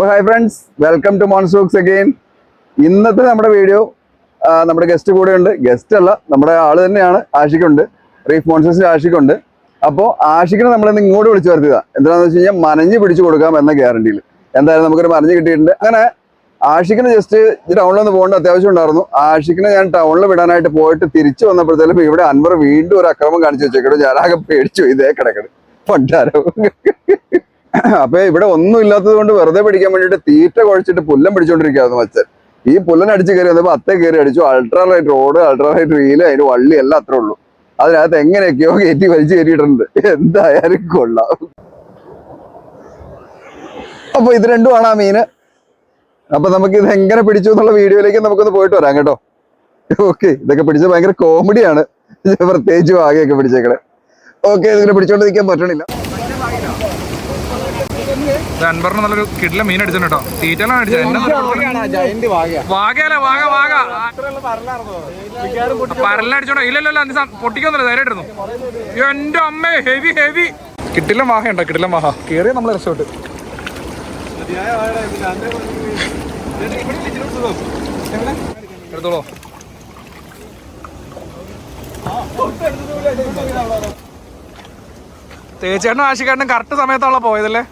Hi friends welcome to മോൺസൂക്സ് again ഇന്നത്തെ നമ്മുടെ വീഡിയോ നമ്മുടെ ഗസ്റ്റ് കൂടെ ഉണ്ട്. ഗസ്റ്റ് അല്ല നമ്മുടെ ആൾ തന്നെയാണ് ആഷിക്കുണ്ട് റീഫ് മോൺസോക്സിന്റെ ആഷിക്കുണ്ട് അപ്പോൾ ആഷിക്കിനെ നമ്മളിന്ന് ഇങ്ങോട്ട് വിളിച്ചു വരുത്തിയതാണ് എന്താണെന്ന് വെച്ച് കഴിഞ്ഞാൽ മനഞ്ഞ് പിടിച്ചു കൊടുക്കാം എന്ന ഗ്യാരണ്ടിയിൽ എന്തായാലും നമുക്കൊരു മറിഞ്ഞ് കിട്ടിയിട്ടുണ്ട്. അങ്ങനെ ആഷിക്കിന് ജസ്റ്റ് ടൗണിൽ ഒന്ന് പോകേണ്ട അത്യാവശ്യം ഉണ്ടായിരുന്നു. ആഷിക്കിനെ ഞാൻ ടൗണിൽ വിടാനായിട്ട് പോയിട്ട് തിരിച്ചു വന്നപ്പോഴത്തേലും ഇവിടെ അൻവർ വീണ്ടും ഒരു അക്രമം കാണിച്ചു വെച്ചേക്കണു. ഞാനാകെ പേടിച്ചു. ഇതേ കിടക്കണ്. പണ്ടാരോ. അപ്പൊ ഇവിടെ ഒന്നും ഇല്ലാത്തത് കൊണ്ട് വെറുതെ പിടിക്കാൻ വേണ്ടിയിട്ട് തീറ്റ കുഴച്ചിട്ട് പുല്ലം പിടിച്ചോണ്ടിരിക്കുകയായിരുന്നു മച്ചൻ. ഈ പുല്ലൻ അടിച്ച് കയറി വന്നപ്പോ അത്തേ കയറി അടിച്ചു. Ultra light rod ultra light reel അതിന് വള്ളി എല്ലാം അത്രേ ഉള്ളൂ. അതിനകത്ത് എങ്ങനെയൊക്കെയോ കയറ്റി വലിച്ചു കയറ്റിയിട്ടുണ്ട്. എന്തായാലും കൊള്ളാം. അപ്പൊ ഇത് രണ്ടുമാണ് ആ മീന്. അപ്പൊ നമുക്ക് ഇത് എങ്ങനെ പിടിച്ചു എന്നുള്ള വീഡിയോയിലേക്ക് നമുക്കൊന്ന് പോയിട്ട് വരാം കേട്ടോ. ഓക്കെ ഇതൊക്കെ പിടിച്ചത് ഭയങ്കര കോമഡിയാണ് പ്രത്യേകിച്ച് ആകെയൊക്കെ പിടിച്ചേക്കണേ. ഓക്കെ ഇതിങ്ങനെ പിടിച്ചോണ്ട് നിൽക്കാൻ പറ്റണില്ല. അൻപറിന് നല്ലൊരു കിടില മീൻ അടിച്ചിട്ടുണ്ട് കേട്ടോ. തീറ്റെല്ലാം അടിച്ചത് എന്നെ വാഗയല്ല വാഗ വാഗ. പരലടിച്ചോണ്ടോ ഇല്ലല്ലോ അന്ന് സം- പൊട്ടിക്കൊന്നുമില്ല ധൈര്യമായിട്ടിരുന്നു എന്റെ അമ്മേ ഹെവി ഹെവി. കിട്ടില്ല മാഹ ഉണ്ടോ കിട്ടില്ല മാഹ കേറിയ നമ്മളെ രക്ഷപ്പെട്ട്. എടുത്തോളോ. തേച്ചേട്ടനും ആശിക്കേട്ടനും കറക്റ്റ് സമയത്താണല്ലോ പോയതല്ലേ?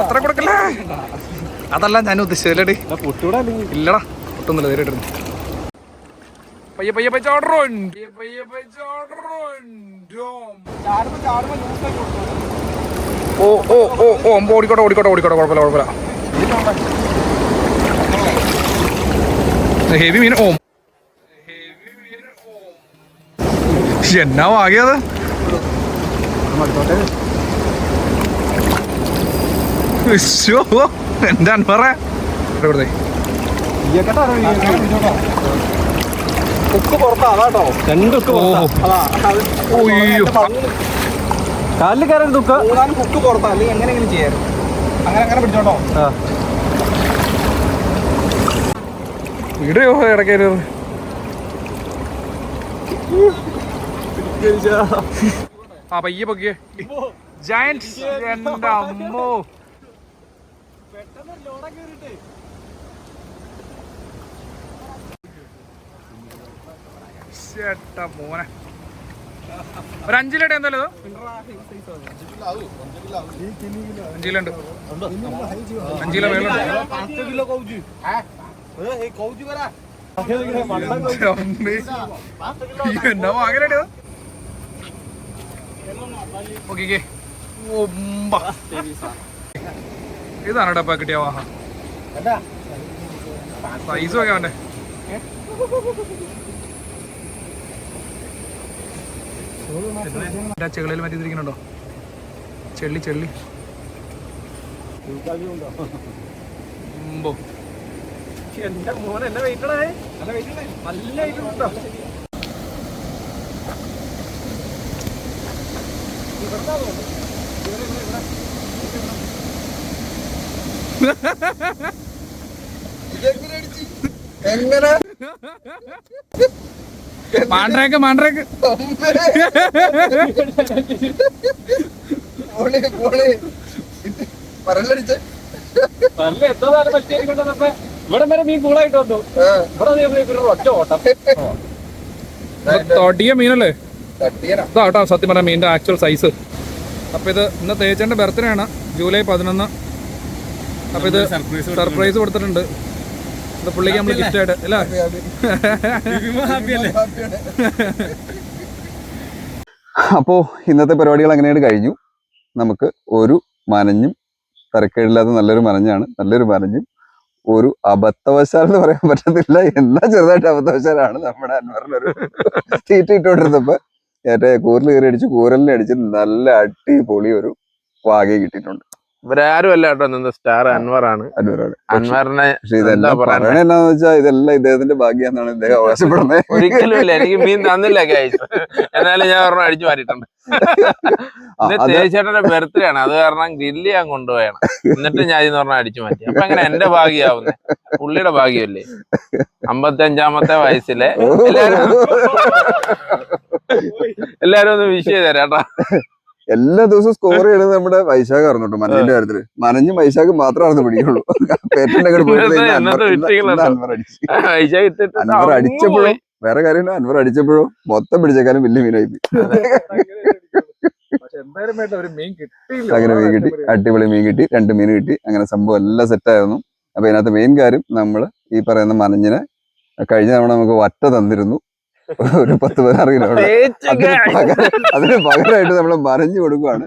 അത്ര കൊടുക്കല്ലേ അതല്ല ഞാൻ ഉദ്ദേശിച്ചതല്ലേടി ഇല്ലടാ പൊട്ടൊന്നുമില്ല നേരിട്ടിരുന്നു പയ്യെ പയ്യെ പയ്യെ ചോടറോൻ പയ്യെ പയ്യെ ചോടറോൻ ഓ ഓ ഓ ഓ അമ്പ ഓടിക്കോട്ടെ ഓടിക്കോട്ടെ ഓടിക്കോട്ടെ കുഴപ്പമില്ല കുഴപ്പമില്ല. ഹെവി മീൻ ഓം. എന്നാ വാങ്ങിയത്? ശ്ശോ, പറയാ ഉക്ക് പുറത്താ അതാട്ടോ രണ്ട് ഉക്ക് പുറത്താ. അതാ ഓയ്യോ. കാലിൽ കയറി ദുഃഖ മൂന്നാൽ കുക്ക് പുറത്താ. അല്ലെങ്കിൽ എങ്ങനെയെങ്കിലും ചെയ്യാറ് അങ്ങനെ അങ്ങനെ പിടിച്ചോട്ടോ. വീഡിയോ ഇടയ്ക്ക് ആ പയ്യെ പൊക്കിയേ. ജയന്റ് എന്റെ അമ്മോ. ചേട്ടാ മോനെ. ഒരു അഞ്ചിലടെ എന്തായാലും അഞ്ചിലുണ്ട് അഞ്ചില മേളുണ്ട് അമ്മേ. എന്നാ വാങ്ങലേ ഓക്കെ ഇതാണ് ഡപ്പ കിട്ടിയ വാഹ സൈസ് ഒക്കെ അവന്റെ എന്റെ ചെകളിൽ മറ്റിരിക്കുന്നുണ്ടോ ചെള്ളി ചെള്ളി. എന്റെ മോനെ എന്നെ വെയിറ്റഡേ നല്ല വെയിറ്റഡേ നല്ല വെയിറ്റ് ഉണ്ടോ? പറലടിച്ച് സാധനം പറ്റിയിരിക്കണ്ടപ്പോ ഇവിടെ വരെ മീൻ കൂളായിട്ട് വന്നു. ഇവിടെ ഒറ്റ ഓട്ടം. തൊടിയ മീനല്ലേ? ഇതാട്ടോ സത്യം പറഞ്ഞ മീനിന്റെ ആക്ച്വൽ സൈസ് അപ്പൊ ഇത് ഇന്ന് തേച്ചന്റെ ബർത്ത്ഡേ ആണ്. ജൂലൈ പതിനൊന്ന്. അപ്പൊ ഇത് സർപ്രൈസ് കൊടുത്തിട്ടുണ്ട്. ഇത് പുള്ളിക്ക് നമ്മൾ ഗിഫ്റ്റ് ആയിട്ട് അല്ലേ? അപ്പോ ഇന്നത്തെ പരിപാടികൾ അങ്ങനെയാണ് കഴിഞ്ഞു. നമുക്ക് ഒരു മനഞ്ഞും തരക്കേടില്ലാത്ത നല്ലൊരു മനഞ്ഞാണ്. നല്ലൊരു മനഞ്ഞും ഒരു അബദ്ധവശാൽ എന്ന് പറയാൻ പറ്റത്തില്ല. എന്നാ ചെറുതായിട്ട് അബദ്ധവശാലാണ് നമ്മുടെ അൻവറിനൊരു തീറ്റ ഇട്ടുകൊണ്ടിരുന്നപ്പോ. മറ്റേ കൂരിൽ കയറി അടിച്ച് കൂരലിനെ അടിച്ച് നല്ല അടിപൊളി ഒരു വാകെ കിട്ടിയിട്ടുണ്ട്. ഇവരാരും അല്ല കേട്ടോ നിന്ന് സ്റ്റാർ അൻവർ ആണ് അൻവറിനെ ഇതെല്ലാം എന്താ എന്നാന്ന് വെച്ചാൽ ഇതെല്ലാം ഇദ്ദേഹത്തിന്റെ ഭാഗ്യാന്നാണ് ഇദ്ദേഹം അവകാശപ്പെടുന്നത്. ഒരിക്കലും ഇല്ല എനിക്ക് മീൻ തന്നില്ല കഴിച്ചു എന്നാലും ഞാൻ പറഞ്ഞു അടിച്ചു മാറിയിട്ടുണ്ട് തേച്ചേട്ടന്റെ ബർത്ത്ഡേ ആണ്. അത് കാരണം ഗ്രില്ല് ഞാൻ കൊണ്ടുപോയാണ്. എന്നിട്ട് ഞാൻ ഇന്ന് പറഞ്ഞാൽ അടിച്ചു മാറ്റി. അപ്പൊ അങ്ങനെ എന്റെ ഭാഗ്യാവുന്നേ പുള്ളിയുടെ ഭാഗ്യമല്ലേ? അമ്പത്തി അഞ്ചാമത്തെ വയസ്സിലെ എല്ലാരും എല്ലാരും ഒന്ന് വിഷ് ചെയ്തേരാ കേട്ടോ. എല്ലാ ദിവസവും സ്കോർ ചെയ്യണത് നമ്മുടെ വൈശാഖ് ആയിരുന്നു കേട്ടോ മനഞ്ഞിന്റെ കാര്യത്തിൽ. മനഞ്ഞ് വൈശാഖ് മാത്രമായിരുന്നു പിടിക്കുള്ളൂ. പേറ്റന്റെ അങ്ങോട്ട് പോയിട്ട് അൻവർ- അടിച്ചപ്പോഴും. വേറെ കാര്യമില്ല അൻവർ അടിച്ചപ്പോഴും മൊത്തം പിടിച്ചേക്കാനും വലിയ മീനായി പക്ഷെ എന്തായാലും വേണ്ട ഒരു മീൻ കിട്ടിയില്ല. അങ്ങനെ മീൻ കിട്ടി അടിപൊളി മീൻ. കിട്ടി രണ്ട് മീൻ കിട്ടി അങ്ങനെ സംഭവം എല്ലാം സെറ്റായിരുന്നു അപ്പൊ ഇതിനകത്ത് മെയിൻ കാര്യം നമ്മൾ ഈ പറയുന്ന മനഞ്ഞിനെ കഴിഞ്ഞ തവണ നമുക്ക് വറ്റ തന്നിരുന്നു. ഒരു പത്ത് പതിനാറ് കിലോ അതിന് പകരമായിട്ട് നമ്മൾ മറിഞ്ഞു കൊടുക്കുവാണ്.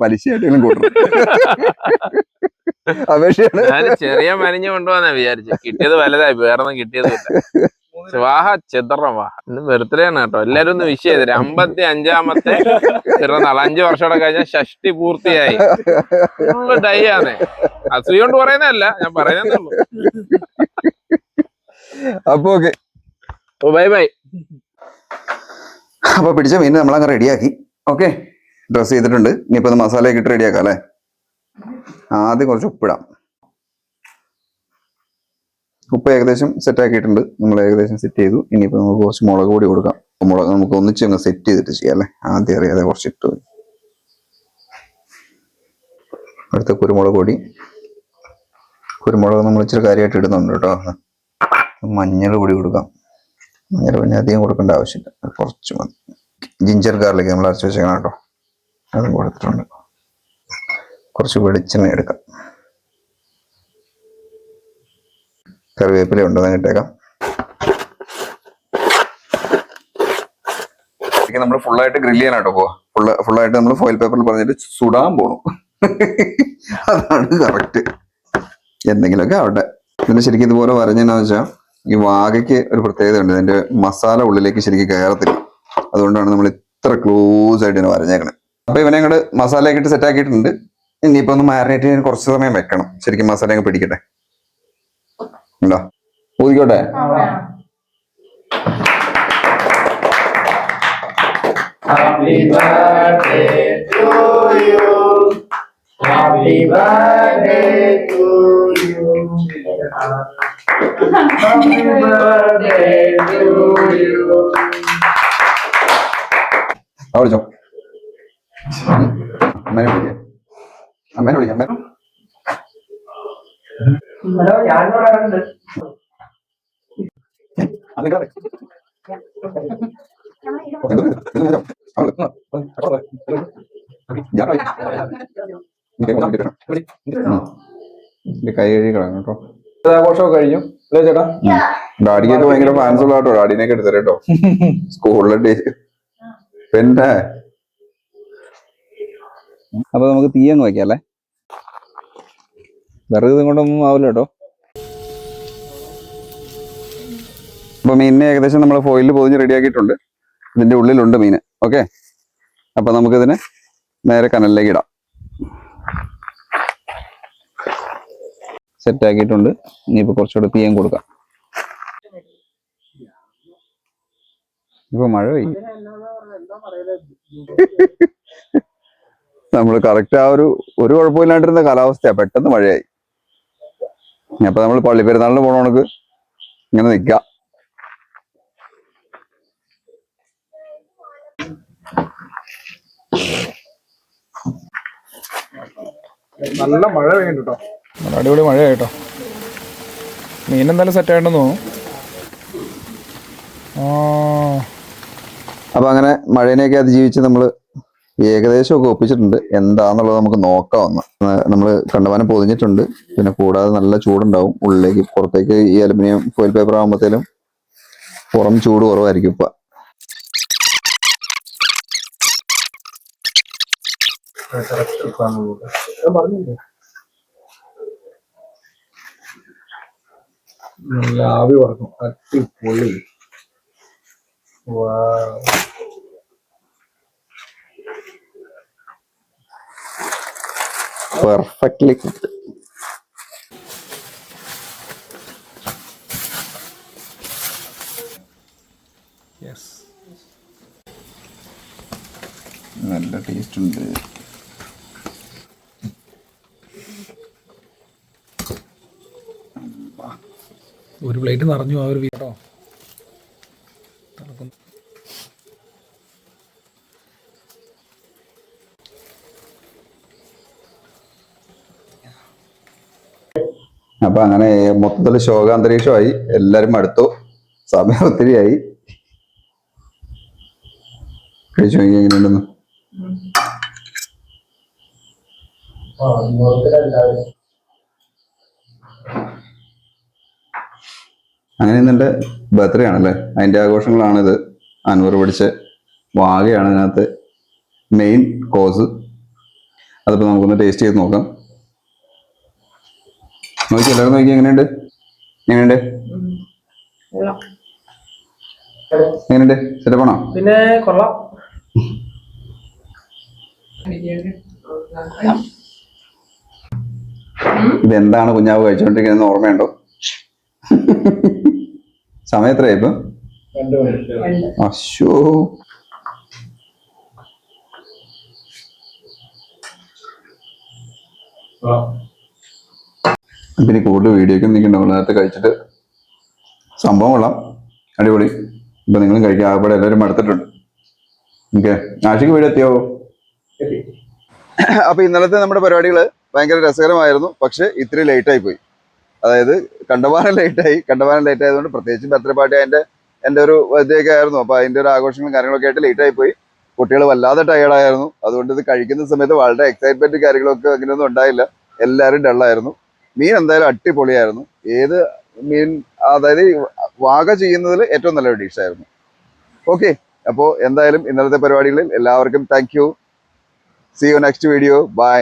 പലിശയായിട്ടെങ്കിലും കൂട്ടണം. അപേക്ഷയാണ്. ചെറിയ മരിഞ്ഞു കൊണ്ടുപോകാന്നാ വിചാരിച്ചു. കിട്ടിയത് വലുതായി വേറൊന്നും കിട്ടിയതില്ല വാഹ ചിതറ വാഹ ഇന്ന് ബർത്ത്ഡേ ആണ് കേട്ടോ. എല്ലാരും ഒന്ന് വിഷ് ചെയ്തേ അമ്പത്തി അഞ്ചാമത്തെ പിറന്നാൾ. അഞ്ചു വർഷം കഴിഞ്ഞാൽ ഷഷ്ടി പൂർത്തിയായി. ഫുള്ള് ഡൈ ആണ് അസൂയ കൊണ്ട് പറയുന്നതല്ല ഞാൻ പറയുന്നേ അപ്പൊ ഓക്കെ ബൈ ബൈ അപ്പൊ പിടിച്ച മീൻ നമ്മളങ്ങ് റെഡിയാക്കി ഓക്കെ ഡ്രസ് ചെയ്തിട്ടുണ്ട്. ഇനിയിപ്പോ മസാലയൊക്കെ ഇട്ട് റെഡിയാക്കാം അല്ലേ? ആദ്യം കുറച്ച് ഉപ്പിടാം. ഉപ്പ് ഏകദേശം സെറ്റ് ആക്കിയിട്ടുണ്ട്. നമ്മൾ ഏകദേശം സെറ്റ് ചെയ്തു. ഇനിയിപ്പോ നമുക്ക് കുറച്ച് മുളക് പൊടി കൊടുക്കാം. മുളക് നമുക്ക് ഒന്നിച്ച് അങ്ങ് സെറ്റ് ചെയ്തിട്ട് ചെയ്യാം അല്ലേ? ആദ്യം അറിയാതെ കുറച്ച് ഇട്ട്. അടുത്ത കുരുമുളക് പൊടി. കുരുമുളക് നമ്മൾ ഇച്ചിരി കാര്യമായിട്ട് ഇടുന്നുണ്ട് കേട്ടോ. മഞ്ഞൾ പൊടി കൊടുക്കാം. മഞ്ഞൾ പൊടി അധികം കൊടുക്കേണ്ട ആവശ്യമില്ല. കുറച്ച് മതി. ജിഞ്ചർ ഗാർലിക് നമ്മൾ അരച്ച് വെച്ചേക്കണം കേട്ടോ. അതും കൊടുത്തിട്ടുണ്ട്. കുറച്ച് വെളിച്ചെണ്ണ എടുക്കാം. കറിവേപ്പില ഉണ്ടോ അതങ്ങ് ഇട്ടേക്കാം നമ്മൾ ഫുള്ളായിട്ട് ഗ്രില്ല് ചെയ്യാനാട്ടോ പോവാ. ഫുള്ള് ഫുള്ളായിട്ട് നമ്മൾ ഫോയിൽ പേപ്പറിൽ പറഞ്ഞിട്ട് സുടാൻ പോണു. അതാണ് കറക്റ്റ് എന്തെങ്കിലുമൊക്കെ അവിടെ പിന്നെ ശരിക്കും ഇതുപോലെ വരഞ്ഞെന്നു വെച്ചാൽ ഈ വാകയ്ക്ക് ഒരു പ്രത്യേകത ഉണ്ട് ഇതിന്റെ മസാല ഉള്ളിലേക്ക് ശരിക്കും കയറത്തില്ല അതുകൊണ്ടാണ് നമ്മൾ ഇത്ര ക്ലോസ് ആയിട്ട് ഇതിനെ വരഞ്ഞേക്കണേ. അപ്പോൾ ഇവനെ അങ്ങോട്ട് മസാലയൊക്കെ ഇട്ട് സെറ്റ് ആക്കിയിട്ടുണ്ട്. ഇനിയിപ്പോ ഒന്ന് മാരിനേറ്റ് ചെയ്യാൻ കുറച്ച് സമയം വെക്കണം. ശരിക്കും മസാല അങ്ങ് പിടിക്കട്ടെ. ഉണ്ടോ? ഊതിക്കോട്ടെ ആ വിളിച്ചോ അമ്മേനെ വിളിക്കാം അമ്മേനെ വിളിക്കാം അമ്മേനെ കൈ കഴുകി കളയാം കേട്ടോ ആഘോഷമൊക്കെ കഴിഞ്ഞു. അല്ലേ ചേട്ടാ? ഡാഡിക്കൊക്കെ ഭയങ്കര ഫാൻസ് ഉള്ള കേട്ടോ ഡാഡിനെയൊക്കെ എടുത്തര കേട്ടോ സ്കൂളിലെ പിന്നെ? അപ്പൊ നമുക്ക് തീയങ്ങ് വയ്ക്കാം അല്ലേ? വെറുതെ കൊണ്ടൊന്നും ആവില്ല കേട്ടോ. അപ്പൊ മീനിനെ ഏകദേശം നമ്മൾ ഫോയിലിൽ പൊതിഞ്ഞ് റെഡിയാക്കിയിട്ടുണ്ട് ഇതിന്റെ ഉള്ളിലുണ്ട് മീന് ഓക്കെ? അപ്പൊ നമുക്കിതിനെ നേരെ കനലിലേക്ക് ഇടാം. സെറ്റ് ആക്കിയിട്ടുണ്ട്. ഇനിയിപ്പോൾ കുറച്ചുകൂടെ തീയം കൊടുക്കാം. ഇപ്പൊ മഴ പെയ്യും. നമ്മൾ കറക്റ്റ് ആ ഒരു ഒരു കുഴപ്പമില്ലാണ്ടിരുന്ന കാലാവസ്ഥയാ. പെട്ടെന്ന് മഴയായി. അപ്പൊ നമ്മൾ പള്ളി പെരുന്നാളിന് പോണ കണക്ക്? ഇങ്ങനെ നിക്കാം. നല്ല മഴ പെയ്യുന്നുണ്ട് നല്ല അടിപൊളി മഴ കേട്ടോ മീൻ എന്തായാലും സെറ്റ് ആയിട്ടുണ്ടെന്ന് തോന്നുന്നു. അപ്പൊ അങ്ങനെ മഴേനെയൊക്കെ അതിജീവിച്ച് നമ്മൾ ഏകദേശം ഒക്കെ ഒപ്പിച്ചിട്ടുണ്ട്. എന്താന്നുള്ളത് നമുക്ക് നോക്കാം. ഒന്ന് നമ്മൾ കണ്ടമാനം പൊതിഞ്ഞിട്ടുണ്ട്. പിന്നെ കൂടാതെ നല്ല ചൂടുണ്ടാവും. ഉള്ളിലേക്ക് പുറത്തേക്ക് ഈ അലുമിനിയം ഫോയിൽ പേപ്പർ ആകുമ്പോഴത്തേലും പുറം ചൂട് കുറവായിരിക്കും ഇപ്പൊ. നല്ല ആവി പറക്കും അടിപൊളി പെർഫെക്റ്റ്ലി. യെസ് നല്ല ടേസ്റ്റ് ഉണ്ട്. ഒരു പ്ലേറ്റ് നിറഞ്ഞു ആ ഒരു വീട്ടോ അപ്പൊ അങ്ങനെ മൊത്തത്തിൽ ശോകാന്തരീക്ഷമായി. എല്ലാരും അടുത്തു സമയം ഒത്തിരിയായി കഴിച്ചു നോക്കി എങ്ങനെയുണ്ടെന്ന്? അങ്ങനെ ഇന്നെ ബർത്ത്ഡേ ആണല്ലേ? അതിന്റെ ആഘോഷങ്ങളാണിത്. അൻവർ പിടിച്ച വാകയാണ് ഇതിനകത്ത് മെയിൻ കോസ് അതിപ്പോ നമുക്കൊന്ന് ടേസ്റ്റ് ചെയ്ത് നോക്കാം. നോക്കി എല്ലാവരും നോക്കി എങ്ങനെയുണ്ട്? എങ്ങനെയുണ്ട്? എങ്ങനെയുണ്ട്? സെറ്റപ്പ് ആണോ? പിന്നെ കൊള്ളാം. ഇതെന്താണ് കുഞ്ഞാവ് കഴിച്ചുകൊണ്ടിരിക്കുന്നത് ഓർമ്മയുണ്ടോ? സമയം എത്രയായി ഇപ്പൊ? അശോ പിന്നെ കൂടുതൽ വീഡിയോ ഒക്കെ നിൽക്കണ്ടാവും നേരത്തെ കഴിച്ചിട്ട് സംഭവം കൊള്ളാം. അടിപൊളി. ഇപ്പൊ നിങ്ങളും കഴിക്കുക ആകപ്പാടെ എല്ലാവരും മടുത്തിട്ടുണ്ട്. ഓക്കെ. ആഷിക്ക് വീട് എത്തിയോ? അപ്പൊ ഇന്നലത്തെ നമ്മുടെ പരിപാടികൾ ഭയങ്കര രസകരമായിരുന്നു. പക്ഷെ ഇത്തിരി ലേറ്റ് ആയി പോയി. അതായത് കണ്ടമാനം ലേറ്റ് ആയി കണ്ടമാനം ലേറ്റ് ആയതുകൊണ്ട് പ്രത്യേകിച്ച് ബർത്ത്ഡേ പാർട്ടി അതിന്റെ എന്റെ ഒരു ഇതൊക്കെ ആയിരുന്നു. അപ്പൊ അതിന്റെ ഒരു ആഘോഷങ്ങളും കാര്യങ്ങളൊക്കെ ആയിട്ട് ലേറ്റ് ആയി പോയി. കുട്ടികൾ വല്ലാതെ ടയേർഡ് ആയിരുന്നു. അതുകൊണ്ട് ഇത് കഴിക്കുന്ന സമയത്ത് വളരെ എക്സൈറ്റ്മെന്റ് കാര്യങ്ങളൊക്കെ അങ്ങനെയൊന്നും ഉണ്ടായില്ല. എല്ലാവരും ഡള്ളായിരുന്നു മീൻ എന്തായാലും അടിപൊളിയായിരുന്നു. ഏത് മീൻ അതായത് വാഗ ചെയ്യുന്നതിൽ ഏറ്റവും നല്ലൊരു ഡിഷായിരുന്നു ഓക്കെ അപ്പോൾ എന്തായാലും ഇന്നലത്തെ പരിപാടികളിൽ എല്ലാവർക്കും thank you see you next video bye